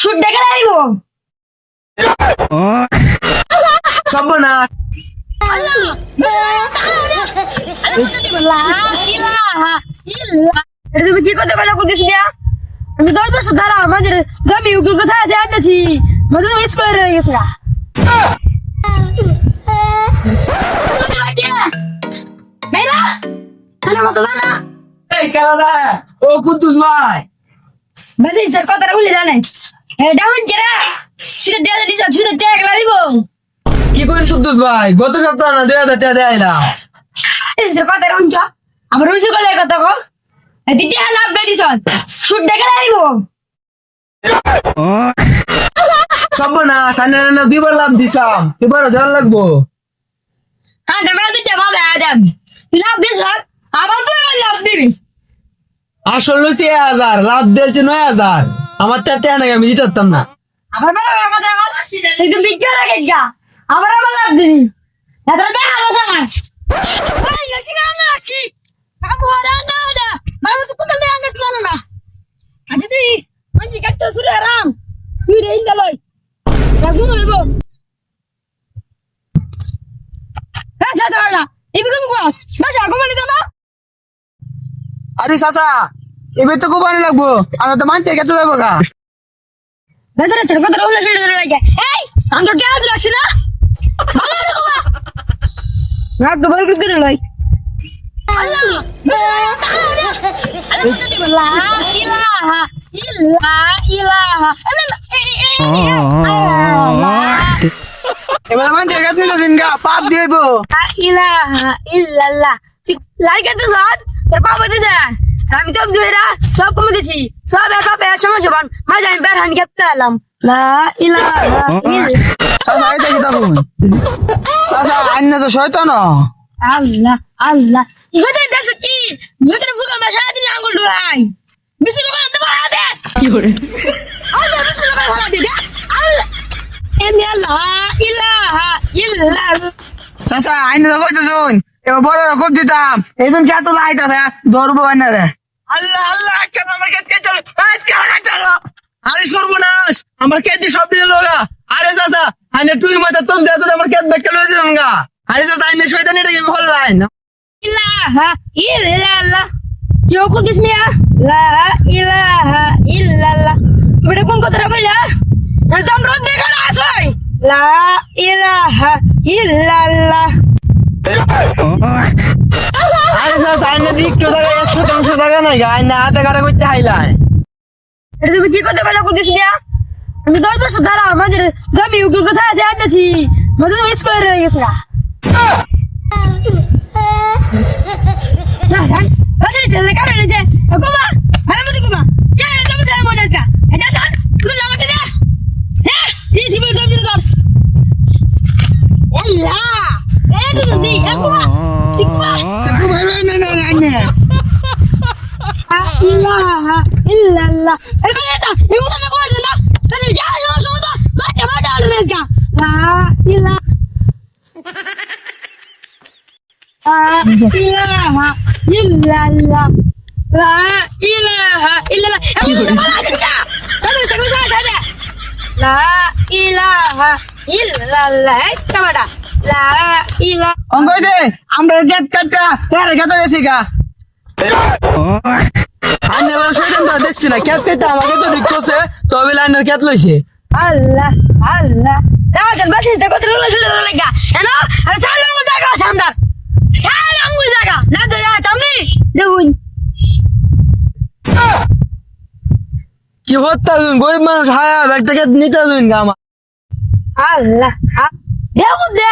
Shoot দেখে লাইব সর্বনাশ। তুমি কি করতে গেলে কুদিস দিয়া? আমি দশ বছর দ্বারা আমাদের জমি উকিল কোথায় আছে আনতেছি মধ্যে তুমি স্কুলে রয়ে গেছে। মেয়েরা মতো জানা? এই খেলাটা ও কুদ্দুস ভাই। বেশি স্যার কথাটা বলি জানে ডাউন কেরা? সিধা দেয়া দিছ সিধা ট্যাগ লাগিব কি করি কুদ্দুস ভাই? গত সপ্তাহ না দুই হাজার টাকা দেয়লাম এই স্যার কথাটা শুনছ? আমার রুচি করলে কথা কো এদিকে লাভ দিয়ে দিছ শুট দেখে লাগিব সর্বনাশ আনে আনে দুইবার লাভ দিছাম। এবারও দেওয়ার লাগবো। হ্যাঁ দেবে দিতে ভালো আদাম লাভ দিছ? আবার আমার লাভ দিবি। আসল লইছে এক হাজার, লাভ দিয়েছে নয় হাজার। আমার তো টাকা নাকি আমি দিতে পারতাম না আমার বাবা কথা আস একদম বিজ্ঞান লাগে যা আবার আমার লাভ দিবি। এতটা দেখা যাচ্ছে আমার। ওই এখানে আমরা আছি? কাকু আর না না মারো তো কোথায় লে আনতে জানো না। আজ দি না তুমি কোস বাসা, ঘুমানি দাও না আরে চাচা এবার তো কোপানি লাগবো। আমরা তো মানতে গেতে যাব গা। বেজারে তোর কথা রুলে শুলে ধরে লাগে এই আমি তোর কেন লাগছি না? রাগ তো বল করে লই আল্লাহ তো দিব। লা ইলাহা ইলাহা এবার মানতে গেতে দিন গা পাপ দিয়েবো ইলাহা ইল্লাল্লাহ। লাইক এত সাদ? তোর বাবা দিছে আমি তো জুইরা সব কমে দিছি সব এর বাবা এর সময় সমান। মা জানি বের হানি খেতে এলাম। লা কি আইন তো শয়তান? আল্লাহ আল্লাহ। ইহুদের দেশে কি? ইহুদের ফুকার ভাষা তুমি আঙ্গুল ঢুকাই মিছিল করে দেবো হাতে কি করে? আল্লাহ মিছিল করে ভালো দিদা আল্লাহ। এনে আল্লাহ ইলাহা ইল্লাল্লাহ। চাচা আইন তো কইতো শুন এবার বড় রকম দিতাম। এই জন্য কে তো লাইতাছে ধরবো আইনা রে। আল্লাহ আল্লাহ কেন আমার কে কে চলো। কে আরে সর্বনাশ আমার কে দি সব দিল লগা আরে চাচা আইনে তুই মাথা তোম দে তো আমার কে বেকে লয়ে দিলাম গা। আরে চাচা আইনে শয়তান এটা কি হল লাইন ইলাহা ইল্লাল্লাহ। কেউ কুদিস মিয়া? লা ইলাহা ইল্লাল্লাহ। বেটা কোন কথাটা কইলা? এটা তো আমরা দেখা না আসই। লা ইলাহা ইল্লাল্লাহ। আরে চাচা আইনে দি একটু টাকা একশো শতাংশ টাকা নাই গা আইনে হাতে কাটা করতে হাইলাই এটা তুমি কি করতে গেলে কুদিস মিয়া। আমি দশ বছর না ভালো মতো কুমা কে জমি ছেলে মনে আছে এটা সান তুই জামাতে দে হ্যাঁ এই সিবির জমি ধর আল্লাহ এটা তো দি এ কুমা। কি কুমা না না না আইনে ইলাহা ইল্লাল্লাহ এই বাজারটা এই উঠা না করছে না তাহলে যা যা সমুদ্র লাইট আমার ডাল নে যা। লা ইলাহা ইলাহা ইল্লাল্লাহ লা। ইলাহা ইল্লাল্লাহ কি করে তাহলে তুমি সাথে সাথে লা ইলাহা ইল্লাল্লাহ কামাটা লা ইলাহা অঙ্কই দে আমরা গেট কাটটা হ্যাঁ গেত গেছি গা। এবার তো দেখছি না ক্যাট কেটে আমাকে তো ঠিক তবে লাইনের ক্যাট লইছে। আল্লাহ আল্লাহ। রাজন বাসিস দেখো তো রুলে শুলে লাগা। এনো আরে সাল আঙ্গুল জায়গা সাল আঙ্গুল জায়গা। না তো যা তুমি দেখুন কি হত্যা গরিব মানুষ হায়া নিতে দিন গা আমার। আল্লাহ দেখুন দে।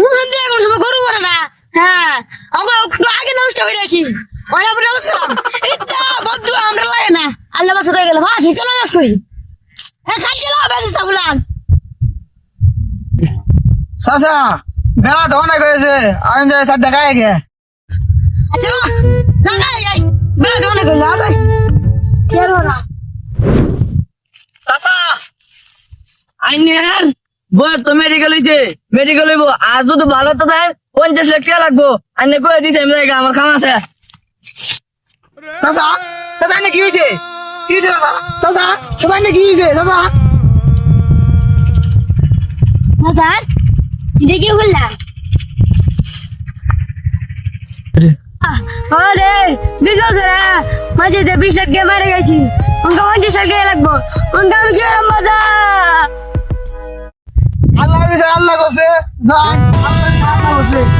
মুহন দিয়ে কোনো সময় গরু করে না। হ্যাঁ আমরা একটু আগে নষ্ট হয়ে গেছি অনেক পরে নষ্ট করলাম এটা বদ্ধ আমরা লাগে না। আল্লাহ বাসা হয়ে গেল। বাস চলো নষ্ট করি হ্যাঁ খাইছে না। বেঁচে চাচা বেলা তো অনেক হয়েছে। আমি যাই সাত দেখায় গে আচ্ছা এই কেন না আইনের বর তো মেডিকেল হইছে? মেডিকেল হইব। আর যদি ভালো তো থাকে পঞ্চাশ লাখ টাকা লাগবো। আইনে কয়ে দিছে আমি আমার খাম আছে। চাচা চাচা আইনে কি হয়েছে কি হয়েছে দাদা সবাই নাকি কি হয়েছে দাদা বাজার এটা কি বললাম আরে। মাঝে দিয়ে বিশ টাকা মারে গেছি। পঞ্চাশ টাকা লাগবো। অঙ্কা আমি কি করলাম আল্লাহ আল্লাহ